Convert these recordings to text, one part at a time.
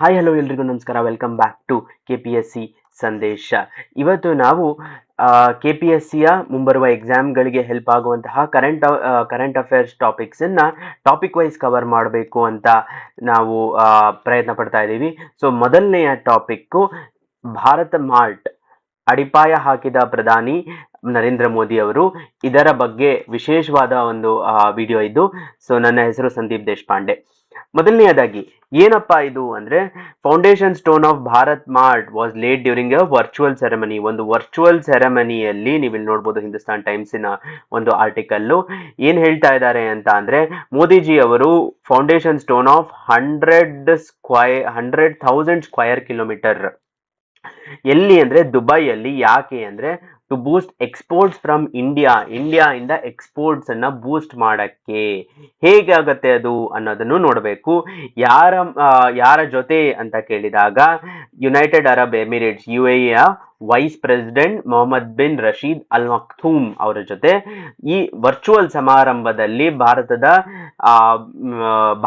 Hi hello ಎಲ್ರಿಗೂ ನಮಸ್ಕಾರ. Welcome back to K P S C ಸಂದೇಶ. ಇವತ್ತು ನಾವು ಕೆ ಪಿ ಎಸ್ ಸಿಯ ಮುಂಬರುವ ಎಕ್ಸಾಮ್ಗಳಿಗೆ ಹೆಲ್ಪ್ ಆಗುವಂತಹ ಕರೆಂಟ್ ಕರೆಂಟ್ ಅಫೇರ್ಸ್ ಟಾಪಿಕ್ಸನ್ನು ಟಾಪಿಕ್ ವೈಸ್ ಕವರ್ ಮಾಡಬೇಕು ಅಂತ ನಾವು ಪ್ರಯತ್ನ ಪಡ್ತಾ ಇದ್ದೀವಿ. ಸೊ ಮೊದಲನೆಯ ಟಾಪಿಕ್ಕು ಭಾರತ ಮಾರ್ಟ್ ಅಡಿಪಾಯ ಹಾಕಿದ ಪ್ರಧಾನಿ ನರೇಂದ್ರ ಮೋದಿ ಅವರು. ಇದರ ಬಗ್ಗೆ ವಿಶೇಷವಾದ ಒಂದು ವಿಡಿಯೋ ಇದು. ಸೊ ನನ್ನ ಹೆಸರು ಸಂದೀಪ್ ದೇಶಪಾಂಡೆ. ಮೊದಲನೆಯದಾಗಿ, ಏನಪ್ಪಾ ಇದು ಅಂದ್ರೆ foundation stone of Bharat mart was laid during a virtual ceremony ಒಂದು ವರ್ಚುವಲ್ ಸೆರೆಮನಿಯಲ್ಲಿ ನೀವು ಇಲ್ಲಿ ನೋಡ್ಬೋದು ಹಿಂದೂಸ್ತಾನ್ ಟೈಮ್ಸಿನ ಒಂದು ಆರ್ಟಿಕಲ್ಲು ಏನ್ ಹೇಳ್ತಾ ಇದ್ದಾರೆ ಅಂತ ಅಂದ್ರೆ, ಮೋದಿಜಿ ಅವರು foundation stone of hundred ಸ್ಕ್ವೈ hundred thousand square kilometre ಎಲ್ಲಿ ಅಂದ್ರೆ, ದುಬೈಯಲ್ಲಿ, ಯಾಕೆ ಅಂದ್ರೆ to boost exports from India India ಇಂದ ಎಕ್ಸ್ಪೋರ್ಟ್ಸ್ ಅನ್ನ ಬೂಸ್ಟ್ ಮಾಡಕ್ಕೆ ಹೇಗೆ ಆಗತ್ತೆ ಅದು ಅನ್ನೋದನ್ನು ನೋಡಬೇಕು. ಯಾರ ಯಾರ ಜೊತೆ ಅಂತ ಕೇಳಿದಾಗ United Arab Emirates U A vice president Mohammed bin Rashid Al Maktoum ಅವರ ಜೊತೆ ಈ ವರ್ಚುವಲ್ ಸಮಾರಂಭದಲ್ಲಿ ಭಾರತದ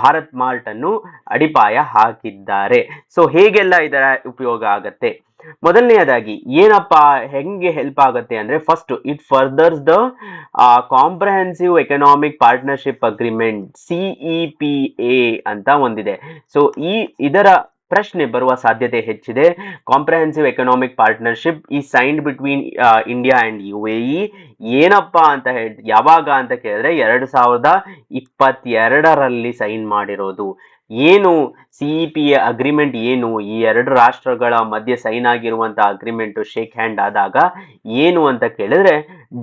ಭಾರತ್ ಮಾರ್ಟ್ ಅನ್ನು ಅಡಿಪಾಯ ಹಾಕಿದ್ದಾರೆ. ಸೊ ಹೇಗೆಲ್ಲ ಇದರ ಉಪಯೋಗ ಆಗತ್ತೆ? ಮೊದಲನೆಯದಾಗಿ ಏನಪ್ಪಾ, ಹೆಂಗೆ ಹೆಲ್ಪ್ ಆಗುತ್ತೆ ಅಂದ್ರೆ first it furthers the comprehensive economic partnership agreement CE P A ಅಂತ ಒಂದಿದೆ. ಸೊ ಈ, ಇದರ ಪ್ರಶ್ನೆ ಬರುವ ಸಾಧ್ಯತೆ ಹೆಚ್ಚಿದೆ. ಕಾಂಪ್ರಹೆನ್ಸಿವ್ ಎಕನಾಮಿಕ್ ಪಾರ್ಟ್ನರ್ಶಿಪ್ ಈ signed between India and U A E ಏನಪ್ಪಾ ಅಂತ ಹೇಳಿ, ಯಾವಾಗ ಅಂತ ಕೇಳಿದ್ರೆ ಎರಡು ಸಾವಿರದ ಇಪ್ಪತ್ತೆರಡರಲ್ಲಿ ಸೈನ್ ಮಾಡಿರೋದು. ಏನು ಸಿಇ ಪಿ ಅಗ್ರಿಮೆಂಟ್ ಏನು? ಈ ಎರಡು ರಾಷ್ಟ್ರಗಳ ಮಧ್ಯೆ ಸೈನ್ ಆಗಿರುವಂತಹ ಅಗ್ರಿಮೆಂಟ್ ಶೇಕ್ ಹ್ಯಾಂಡ್ ಆದಾಗ ಏನು ಅಂತ ಕೇಳಿದ್ರೆ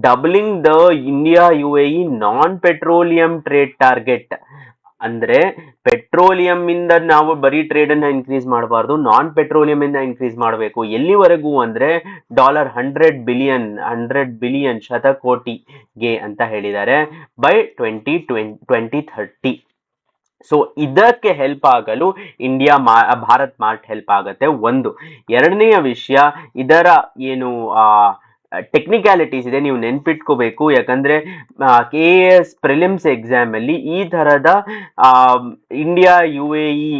doubling the India U A E non petroleum trade target ಅಂದ್ರೆ ಪೆಟ್ರೋಲಿಯಂ ಇಂದ ನಾವು ಬರೀ ಟ್ರೇಡ್ ಅನ್ನ ಇನ್ಕ್ರೀಸ್ ಮಾಡಬಾರ್ದು ನಾನ್ ಪೆಟ್ರೋಲಿಯಂ ಇಂದ ಇನ್ಕ್ರೀಸ್ ಮಾಡಬೇಕು. ಎಲ್ಲಿವರೆಗೂ ಅಂದ್ರೆ dollar hundred billion hundred billion ಶತಕೋಟಿಗೆ ಅಂತ ಹೇಳಿದ್ದಾರೆ by twenty twenty thirty so ಇದಕ್ಕೆ ಹೆಲ್ಪ್ ಆಗಲು ಇಂಡಿಯಾ ಮಾ, ಭಾರತ್ ಮಾರ್ಟ್ ಹೆಲ್ಪ್ ಆಗುತ್ತೆ. ಒಂದು. ಎರಡನೆಯ ವಿಷಯ, ಇದರ ಏನು ಟೆಕ್ನಿಕ್ಯಾಲಿಟೀಸ್ ಇದೆ, ನೀವು ನೆನ್ಪಿಟ್ಕೋಬೇಕು. ಯಾಕಂದ್ರೆ K A S prelims exam ಅಲ್ಲಿ ಈ ತರದ India U A E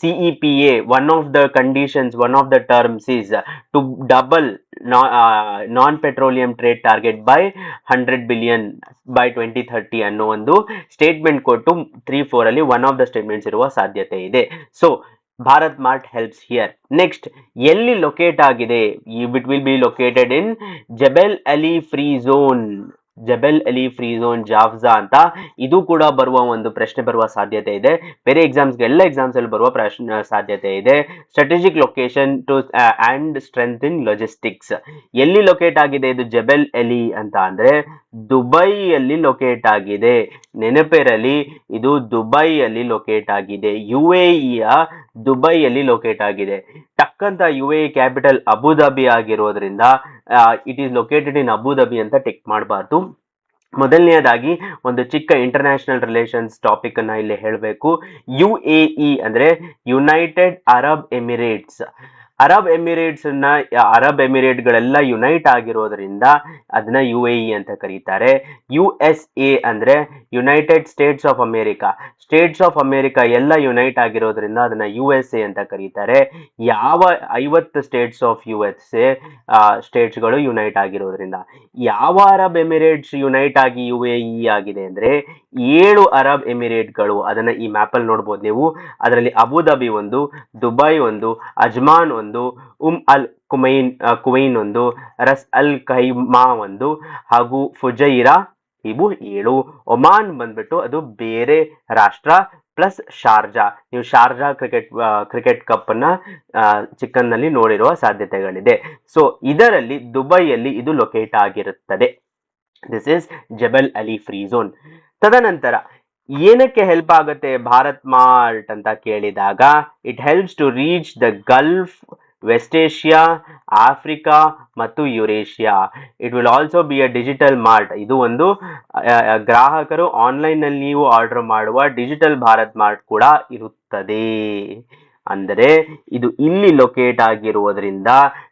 C E P A one of the conditions one of the terms is to double non petroleum trade target by hundred billion by twenty thirty ಅನ್ನೋ ಒಂದು statement ಕೊಟ್ಟು three ಅಲ್ಲಿ one of the statements ಇರುವ ಸಾಧ್ಯತೆ ಇದೆ. So Bharat mart helps here. Next, ಎಲ್ಲಿ locate ಆಗಿದೆ? It will be located in Jebel Ali free zone. Jebel Ali free zone JAFZA ಅಂತ. ಇದು ಕೂಡ ಬರುವ ಒಂದು ಪ್ರಶ್ನೆ ಬರುವ ಸಾಧ್ಯತೆ ಇದೆ. ಬೇರೆ ಎಕ್ಸಾಮ್ಸ್ ಎಲ್ಲ ಎಕ್ಸಾಮ್ಸ್ ಅಲ್ಲಿ ಬರುವ ಪ್ರಶ್ನೆ ಸಾಧ್ಯತೆ ಇದೆ. Strategic location to and strength in logistics ಎಲ್ಲಿ ಲೊಕೇಟ್ ಆಗಿದೆ ಇದು ಜಬೆಲ್ ಎಲಿ ಅಂತ ಅಂದ್ರೆ, ದುಬೈಯಲ್ಲಿ ಲೊಕೇಟ್ ಆಗಿದೆ. ನೆನಪಿರಲಿ ಇದು ದುಬೈಯಲ್ಲಿ ಲೊಕೇಟ್ ಆಗಿದೆ. ಯು ಎ ಇಯ ದುಬೈಯಲ್ಲಿ ಲೊಕೇಟ್ ಆಗಿದೆ. ಟಕ್ಕಂತ U A capital Abu Dhabi ಆಗಿರೋದ್ರಿಂದ it is located in Abu Dhabi ಅಂತ ಟಿಕ್ ಮಾಡಬಾರ್ದು. ಮೊದಲನೆಯದಾಗಿ ಒಂದು ಚಿಕ್ಕ ಇಂಟರ್ನ್ಯಾಷನಲ್ ರಿಲೇಷನ್ಸ್ ಟಾಪಿಕ್ ಅನ್ನ ಇಲ್ಲಿ ಹೇಳಬೇಕು. ಯು ಎ ಇ ಅಂದ್ರೆ ಯುನೈಟೆಡ್ ಅರಬ್ ಎಮಿರೇಟ್ಸ್ ಅರಬ್ ಎಮಿರೇಟ್ಸ್ನ ಅರಬ್ ಎಮಿರೇಟ್ಗಳೆಲ್ಲ ಯುನೈಟ್ ಆಗಿರೋದ್ರಿಂದ ಅದನ್ನ ಯು ಎ ಇ ಅಂತ ಕರೀತಾರೆ. ಯು ಎಸ್ ಎ ಅಂದ್ರೆ United States of America. States of America ಎಲ್ಲ ಯುನೈಟ್ ಆಗಿರೋದ್ರಿಂದ ಅದನ್ನ ಯು ಎಸ್ ಎ ಅಂತ ಕರೀತಾರೆ. ಯಾವ ಐವತ್ತು States of U S A ಸ್ಟೇಟ್ಸ್ಗಳು unite ಆಗಿರೋದ್ರಿಂದ. ಯಾವ ಅರಬ್ ಎಮಿರೇಟ್ಸ್ ಯುನೈಟ್ ಆಗಿ ಯು ಎ ಇ ಆಗಿದೆ ಅಂದ್ರೆ ಏಳು ಅರಬ್ ಎಮಿರೇಟ್ಗಳು ಅದನ್ನ ಈ ಮ್ಯಾಪಲ್ಲಿ ನೋಡ್ಬೋದು ನೀವು. ಅದರಲ್ಲಿ ಅಬುಧಾಬಿ ಒಂದು, ದುಬೈ ಒಂದು, ಅಜ್ಮಾನ್ ಒಂದು ಉಮ್ ಅಲ್ ಕುಮೈನ್ ಕುವೈನ್ ಒಂದು, ರಸ್ ಅಲ್ ಕೈಮಾ ಒಂದು, ಹಾಗೂ ಫುಜೈರಾ ಇವು ಏಳು. ಒಮಾನ್ ಬಂದ್ಬಿಟ್ಟು ಅದು ಬೇರೆ ರಾಷ್ಟ್ರ ಪ್ಲಸ್ ಶಾರ್ಜಾ. ನೀವು ಶಾರ್ಜಾ ಕ್ರಿಕೆಟ್ ಕ್ರಿಕೆಟ್ ಕಪ್ ಅನ್ನ ಚಿಕನ್ನಲ್ಲಿ ನೋಡಿರುವ ಸಾಧ್ಯತೆಗಳಿದೆ. ಸೊ, ಇದರಲ್ಲಿ ದುಬೈಯಲ್ಲಿ ಇದು ಲೊಕೇಟ್ ಆಗಿರುತ್ತದೆ. This is Jebel Ali free zone. ತದನಂತರ, ಏನಕ್ಕೆ ಹೆಲ್ಪ್ ಆಗುತ್ತೆ ಭಾರತ್ ಮಾರ್ಟ್ ಅಂತ ಕೇಳಿದಾಗ, it helps to reach the Gulf West Asia Africa ಮತ್ತು Eurasia it will also be a digital mart ಇದು ಒಂದು ಗ್ರಾಹಕರು ಆನ್ಲೈನ್ನಲ್ಲಿ ನೀವು ಆರ್ಡರ್ ಮಾಡುವ ಡಿಜಿಟಲ್ ಭಾರತ್ ಮಾರ್ಟ್ ಕೂಡ ಇರುತ್ತದೆ. ಅಂದರೆ ಇದು ಇಲ್ಲಿ ಲೊಕೇಟ್ ಆಗಿರುವುದರಿಂದ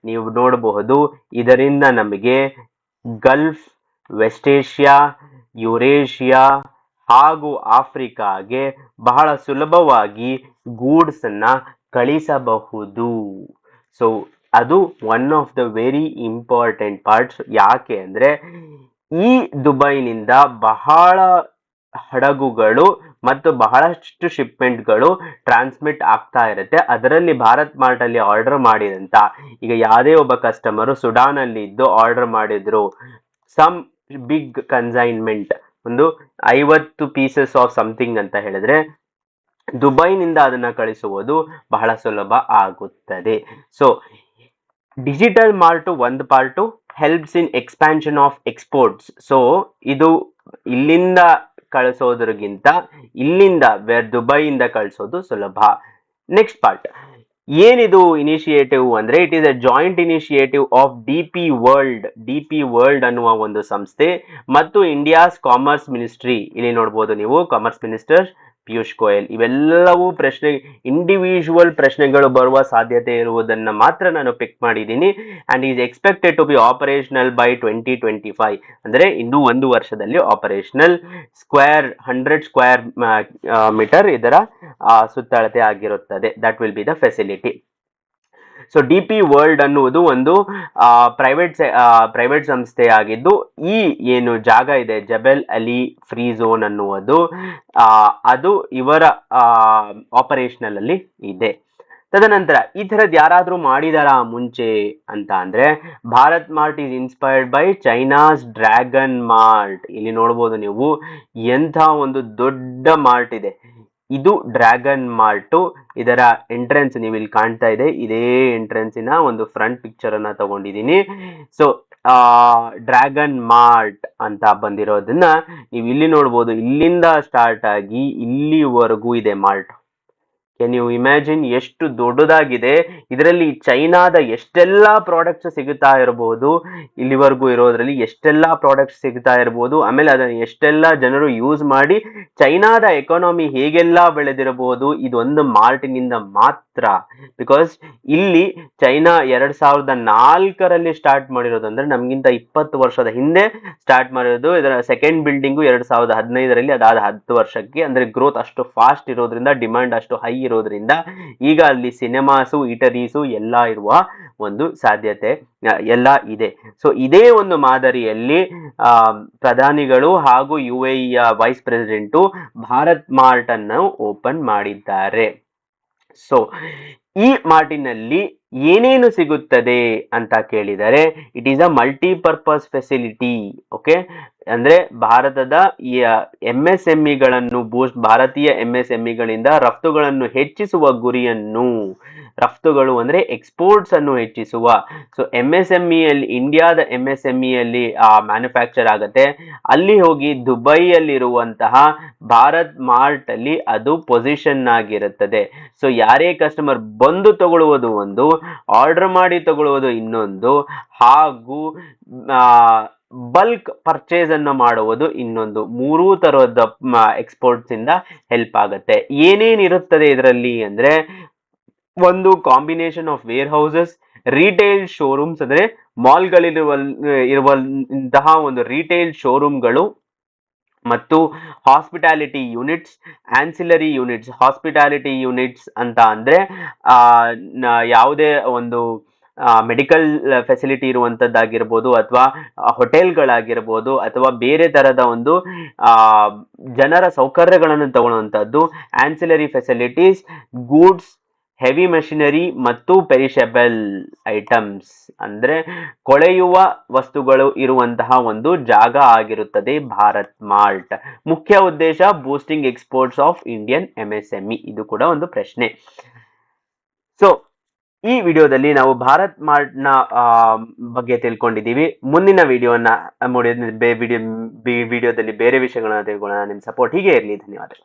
ನೀವು ನೋಡಬಹುದು, ಇದರಿಂದ ನಮಗೆ ಗಲ್ಫ್ ವೆಸ್ಟ್ ಏಷ್ಯಾ ಯುರೇಷಿಯಾ ಹಾಗೂ ಆಫ್ರಿಕಾಗೆ ಬಹಳ ಸುಲಭವಾಗಿ ಗೂಡ್ಸನ್ನು ಕಳಿಸಬಹುದು. ಸೊ ಅದು one of the very important parts ಯಾಕೆ ಅಂದರೆ, ಈ ದುಬೈನಿಂದ ಬಹಳ ಹಡಗುಗಳು ಮತ್ತು ಬಹಳಷ್ಟು ಶಿಪ್ಮೆಂಟ್ಗಳು ಟ್ರಾನ್ಸ್ಮಿಟ್ ಆಗ್ತಾ ಇರುತ್ತೆ. ಅದರಲ್ಲಿ ಭಾರತ್ ಮಾರ್ಟಲ್ಲಿ ಆರ್ಡರ್ ಮಾಡಿದಂತ, ಈಗ ಯಾವುದೇ ಒಬ್ಬ ಕಸ್ಟಮರು ಸುಡಾನಲ್ಲಿ ಇದ್ದು ಆರ್ಡರ್ ಮಾಡಿದ್ರು ಸಮ್ ಬಿಗ್ ಕನ್ಸೈನ್ಮೆಂಟ್ ಒಂದು ಐವತ್ತು ಪೀಸಸ್ ಆಫ್ ಸಮಥಿಂಗ್ ಅಂತ ಹೇಳಿದ್ರೆ ದುಬೈನಿಂದ ಅದನ್ನ ಕಳಿಸುವುದು ಬಹಳ ಸುಲಭ ಆಗುತ್ತದೆ. ಸೊ ಡಿಜಿಟಲ್ ಮಾರ್ಟು ಒಂದು part helps in expansion of exports so ಇದು ಇಲ್ಲಿಂದ ಕಳಿಸೋದ್ರಿಗಿಂತ ಇಲ್ಲಿಂದ ವೇರ್ ದುಬೈಯಿಂದ ಕಳಿಸೋದು ಸುಲಭ. ನೆಕ್ಸ್ಟ್ ಪಾರ್ಟ್ ಏನಿದು ಇನಿಷಿಯೇಟಿವ್ ಅಂದ್ರೆ it is a joint initiative of D P world D P world ಅನ್ನುವ ಒಂದು ಸಂಸ್ಥೆ ಮತ್ತು ಇಂಡಿಯಾಸ್ ಕಾಮರ್ಸ್ ಮಿನಿಸ್ಟ್ರಿ ಇಲ್ಲಿ ನೋಡ್ಬೋದು ನೀವು ಕಾಮರ್ಸ್ ಮಿನಿಸ್ಟರ್ ಪಿಯೂಷ್ ಗೋಯಲ್, ಇವೆಲ್ಲವೂ ಪ್ರಶ್ನೆ ಇಂಡಿವಿಜುವಲ್ ಪ್ರಶ್ನೆಗಳು ಬರುವ ಸಾಧ್ಯತೆ ಇರುವುದನ್ನು ಮಾತ್ರ ನಾನು ಪಿಕ್ ಮಾಡಿದ್ದೀನಿ. And is expected to be operational by twenty twenty five ಅಂದರೆ ಇನ್ನೂ ಒಂದು ವರ್ಷದಲ್ಲಿ operational square hundred square metre ಇದರ ಸುತ್ತಳತೆ ಆಗಿರುತ್ತದೆ. That will be the facility so D P World ಅನ್ನುವುದು ಒಂದು ಪ್ರೈವೇಟ್ ಪ್ರೈವೇಟ್ ಸಂಸ್ಥೆ ಆಗಿದ್ದು ಈ ಏನು ಜಾಗ ಇದೆ ಜಬೆಲ್ ಅಲಿ ಫ್ರೀ ಝೋನ್ ಅನ್ನುವುದು ಅದು ಇವರ ಆಪರೇಷನಲ್ ಅಲ್ಲಿ ಇದೆ. ತದನಂತರ, ಈ ಥರದ್ದು ಯಾರಾದರೂ ಮಾಡಿದಾರಾ ಮುಂಚೆ ಅಂತ ಅಂದರೆ, Bharat mart is inspired by China's dragon mart. ಇಲ್ಲಿ ನೋಡ್ಬೋದು ನೀವು ಎಂಥ ಒಂದು ದೊಡ್ಡ ಮಾರ್ಟ್ ಇದೆ. ಇದು ಡ್ರ್ಯಾಗನ್ ಮಾರ್ಟು ಇದರ ಎಂಟ್ರೆನ್ಸ್ ನೀವು ಇಲ್ಲಿ ಕಾಣ್ತಾ ಇದೆ. ಇದೇ ಎಂಟ್ರೆನ್ಸಿನ ಒಂದು ಫ್ರಂಟ್ ಪಿಕ್ಚರ್ ಅನ್ನ ತಗೊಂಡಿದ್ದೀನಿ. ಸೊ ಡ್ರ್ಯಾಗನ್ ಮಾರ್ಟ್ ಅಂತ ಬಂದಿರೋದನ್ನ ನೀವು ಇಲ್ಲಿ ನೋಡ್ಬೋದು. ಇಲ್ಲಿಂದ ಸ್ಟಾರ್ಟ್ ಆಗಿ ಇಲ್ಲಿವರೆಗೂ ಇದೆ ಮಾರ್ಟ್ ಯು ಇಮ್ಯಾಜಿನ್ ಎಷ್ಟು ದೊಡ್ಡದಾಗಿದೆ. ಇದರಲ್ಲಿ ಚೈನಾದ ಎಷ್ಟೆಲ್ಲ ಪ್ರಾಡಕ್ಟ್ಸ್ ಸಿಗುತ್ತಾ ಇರಬಹುದು ಇಲ್ಲಿವರೆಗೂ ಇರೋದ್ರಲ್ಲಿ ಎಷ್ಟೆಲ್ಲ ಪ್ರಾಡಕ್ಟ್ಸ್ ಸಿಗ್ತಾ ಇರಬಹುದು ಆಮೇಲೆ ಅದನ್ನು ಎಷ್ಟೆಲ್ಲ ಜನರು ಯೂಸ್ ಮಾಡಿ ಚೈನಾದ ಎಕಾನಮಿ ಹೇಗೆಲ್ಲ ಬೆಳೆದಿರಬಹುದು. ಇದೊಂದು ಮಾರ್ಟಿನಿಂದ ಮಾತ್ರ. ಬಿಕಾಸ್ ಇಲ್ಲಿ ಚೈನಾ ಎರಡ್ ಸಾವಿರದ ನಾಲ್ಕರಲ್ಲಿ ಸ್ಟಾರ್ಟ್ ಮಾಡಿರೋದು ನಮ್ಗಿಂತ ಇಪ್ಪತ್ತು ವರ್ಷದ ಹಿಂದೆ ಸ್ಟಾರ್ಟ್ ಮಾಡಿರೋದು. ಇದರ ಸೆಕೆಂಡ್ ಬಿಲ್ಡಿಂಗು ಎರಡ್ ಸಾವಿರದ ಹದಿನೈದರಲ್ಲಿ ಅದಾದ ಹತ್ತು ವರ್ಷಕ್ಕೆ. ಅಂದ್ರೆ ಗ್ರೋತ್ ಅಷ್ಟು ಫಾಸ್ಟ್ ಇರೋದ್ರಿಂದ ಡಿಮ್ಯಾಂಡ್ ಅಷ್ಟು ಹೈ ಇರೋದ್ರಿಂದ ಈಗ ಅಲ್ಲಿ ಸಿನಿಮಾಸು ಇಟರೀಸು ಎಲ್ಲ ಇರುವ ಒಂದು ಸಾಧ್ಯತೆ ಎಲ್ಲ ಇದೆ. ಸೊ ಇದೇ ಒಂದು ಮಾದರಿಯಲ್ಲಿ ಪ್ರಧಾನಿಗಳು ಹಾಗೂ U A vice president Bharat mart ಅನ್ನು ಓಪನ್ ಮಾಡಿದ್ದಾರೆ. ಸೊ ಈ ಮಾರ್ಟಿನಲ್ಲಿ ಏನೇನು ಸಿಗುತ್ತದೆ ಅಂತ ಕೇಳಿದರೆ it is a multipurpose facility okay ಅಂದ್ರೆ ಭಾರತದ ಎಂ ಎಸ್ ಎಂಇಗಳನ್ನು ಬೂಸ್ಟ್ ಭಾರತೀಯ ಎಂ ಎಸ್ ಎಂಇಗಳಿಂದ ರಫ್ತುಗಳನ್ನು ಹೆಚ್ಚಿಸುವ ಗುರಿಯನ್ನು ರಫ್ತುಗಳು ಅಂದ್ರೆ ಎಕ್ಸ್ಪೋರ್ಟ್ಸ್ ಅನ್ನು ಹೆಚ್ಚಿಸುವ. ಸೊ ಎಂ ಎಸ್ ಎಂ ಇಯಲ್ಲಿ ಇಂಡಿಯಾದ ಎಂ ಎಸ್ ಎಂ ಇಯಲ್ಲಿ ಮ್ಯಾನುಫ್ಯಾಕ್ಚರ್ ಆಗುತ್ತೆ. ಅಲ್ಲಿ ಹೋಗಿ ದುಬೈಯಲ್ಲಿರುವಂತಹ ಭಾರತ್ ಮಾರ್ಟ್ ಅಲ್ಲಿ ಅದು ಪೊಸಿಷನ್ ಆಗಿರುತ್ತದೆ. ಸೊ ಯಾರೇ ಕಸ್ಟಮರ್ ಬಂದು ತಗೊಳ್ಳುವುದು ಒಂದು ಆರ್ಡರ್ ಮಾಡಿ ತಗೊಳ್ಳುವುದು ಇನ್ನೊಂದು, ಹಾಗೂ ಬಲ್ಕ್ ಪರ್ಚೇಸ್ ಅನ್ನು ಮಾಡುವುದು ಇನ್ನೊಂದು. ಮೂರೂ ತರಹದ ಎಕ್ಸ್ಪೋರ್ಟ್ಸ್ ಇಂದ ಹೆಲ್ಪ್ ಆಗುತ್ತೆ. ಏನೇನಿರುತ್ತದೆ ಇದರಲ್ಲಿ ಅಂದ್ರೆ ಒಂದು combination of warehouses retail showrooms, ಅಂದ್ರೆ ಮಾಲ್ಗಳಿರುವ ಇರುವಂತಹ ಒಂದು ರಿಟೇಲ್ ಶೋರೂಮ್ಗಳು ಮತ್ತು hospitality units, ancillary units, hospitality units ಅಂತ ಅಂದ್ರೆ ಯಾವುದೇ ಒಂದು ಮೆಡಿಕಲ್ ಫೆಸಿಲಿಟಿ ಇರುವಂತದ್ದಾಗಿರ್ಬೋದು ಅಥವಾ ಹೋಟೆಲ್ಗಳಾಗಿರ್ಬೋದು ಅಥವಾ ಬೇರೆ ತರದ ಒಂದು ಜನರ ಸೌಕರ್ಯಗಳನ್ನು ತಗೊಳ್ಳುವಂಥದ್ದು, ancillary facilities, goods heavy machinery ಮತ್ತು ಪೆರಿಷಬಲ್ ಐಟಮ್ಸ್ ಅಂದ್ರೆ ಕೊಳೆಯುವ ವಸ್ತುಗಳು ಇರುವಂತಹ ಒಂದು ಜಾಗ ಆಗಿರುತ್ತದೆ ಭಾರತ್ ಮಾರ್ಟ್ ಮುಖ್ಯ ಉದ್ದೇಶ boosting exports of Indian MSME ಇದು ಕೂಡ ಒಂದು ಪ್ರಶ್ನೆ. ಸೊ ಈ ವಿಡಿಯೋದಲ್ಲಿ ನಾವು ಭಾರತ್ ಮಾರ್ಟ್ನ ಬಗ್ಗೆ ತಿಳ್ಕೊಂಡಿದ್ದೀವಿ. ಮುಂದಿನ ವಿಡಿಯೋನ ವಿಡಿಯೋದಲ್ಲಿ ಬೇರೆ ವಿಷಯಗಳನ್ನ ತಿಳ್ಕೊಳ್ಳೋಣ. ನಿಮ್ಮ ಸಪೋರ್ಟ್ ಹೀಗೆ ಇರಲಿ. ಧನ್ಯವಾದಗಳು.